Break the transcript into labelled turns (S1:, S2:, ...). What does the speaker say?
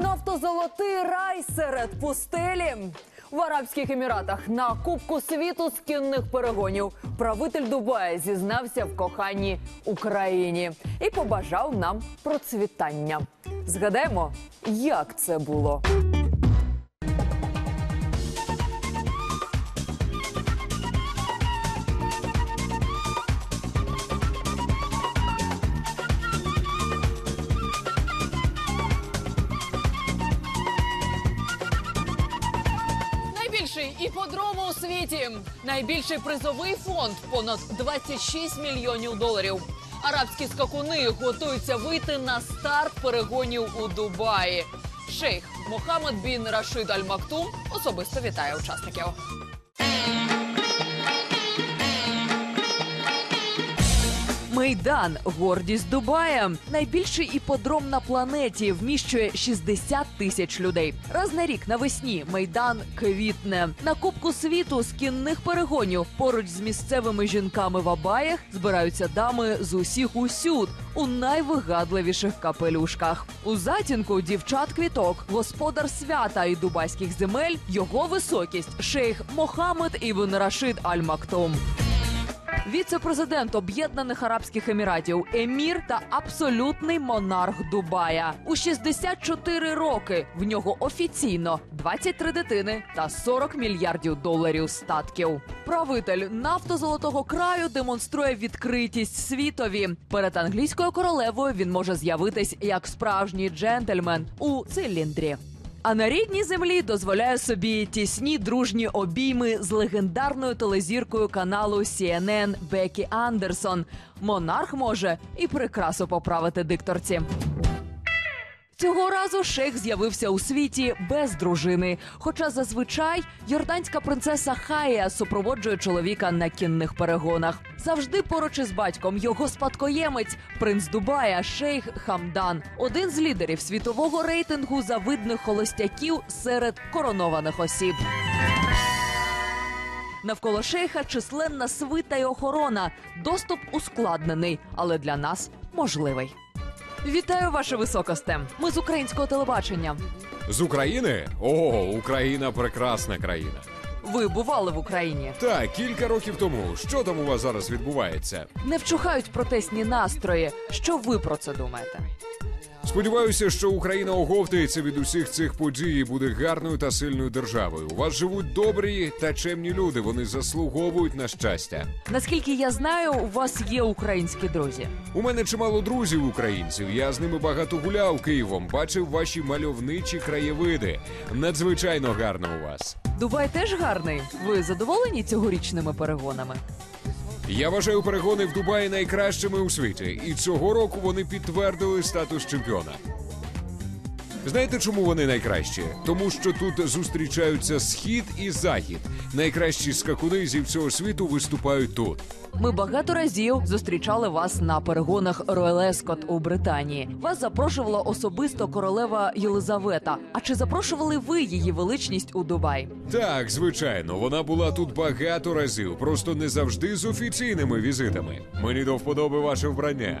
S1: Нафтозолотий рай серед пустелі. В Арабських Еміратах на Кубку світу з кінних перегонів правитель Дубая зізнався в коханні Україні і побажав нам процвітання. Згадаємо, як це було. Найбільший іподром у світі. Найбільший призовий фонд понад 26 мільйонів доларів. Арабські скакуни готуються вийти на старт перегонів у Дубаї. Шейх Мохаммед бін Рашид Аль Мактум особисто вітає учасників. Мейдан гордість Дубая. Найбільший іподром на планеті вміщує 60 тисяч людей. Раз на рік навесні майдан квітне на Кубку світу з кінних перегонів поруч з місцевими жінками в абаях збираються дами з усіх усюд у найвигадливіших капелюшках. У затінку дівчат квіток, господар свята і дубайських земель, його високість шейх Мохаммед Ібн Рашид Аль Мактум. Віце-президент Об'єднаних Арабських Еміратів, емір та абсолютний монарх Дубая. У 64 роки в нього офіційно 23 дитини та 40 мільярдів доларів статків. Правитель нафтозолотого краю демонструє відкритість світові. Перед англійською королевою він може з'явитись як справжній джентльмен у циліндрі. А на рідній землі дозволяє собі тісні дружні обійми з легендарною телезіркою каналу CNN Бекі Андерсон. Монарх може і прикрасу поправити дикторці. Цього разу шейх з'явився у світі без дружини. Хоча зазвичай йорданська принцеса Хая супроводжує чоловіка на кінних перегонах. Завжди поруч із батьком його спадкоємець, принц Дубая, шейх Хамдан, один з лідерів світового рейтингу завидних холостяків серед коронованих осіб. Навколо шейха численна свита й охорона. Доступ ускладнений, але для нас можливий. Вітаю, ваше високосте. Ми з українського телебачення.
S2: З України? О, Україна прекрасна країна.
S1: Ви бували в Україні.
S2: Так, кілька років тому. Що там у вас зараз відбувається?
S1: Не вчухають протестні настрої. Що ви про це думаєте?
S2: Сподіваюся, що Україна оговтається від усіх цих подій і буде гарною та сильною державою. У вас живуть добрі та чемні люди. Вони заслуговують на щастя.
S1: Наскільки я знаю, у вас є українські друзі.
S2: У мене чимало друзів українців. Я з ними багато гуляв Києвом, бачив ваші мальовничі краєвиди. Надзвичайно гарно у вас.
S1: Дубай теж гарний. Ви задоволені цьогорічними перегонами?
S2: Я вважаю перегони в Дубаї найкращими у світі, і цього року вони підтвердили статус чемпіона. Знаєте, чому вони найкращі? Тому що тут зустрічаються схід і захід. Найкращі скакуни зі всього світу виступають тут.
S1: Ми багато разів зустрічали вас на перегонах Роyal Ескот у Британії. Вас запрошувала особисто королева Єлизавета. А чи запрошували ви її величність у Дубай?
S2: Так, звичайно, вона була тут багато разів, просто не завжди з офіційними візитами. Мені до вподоби ваше вбрання.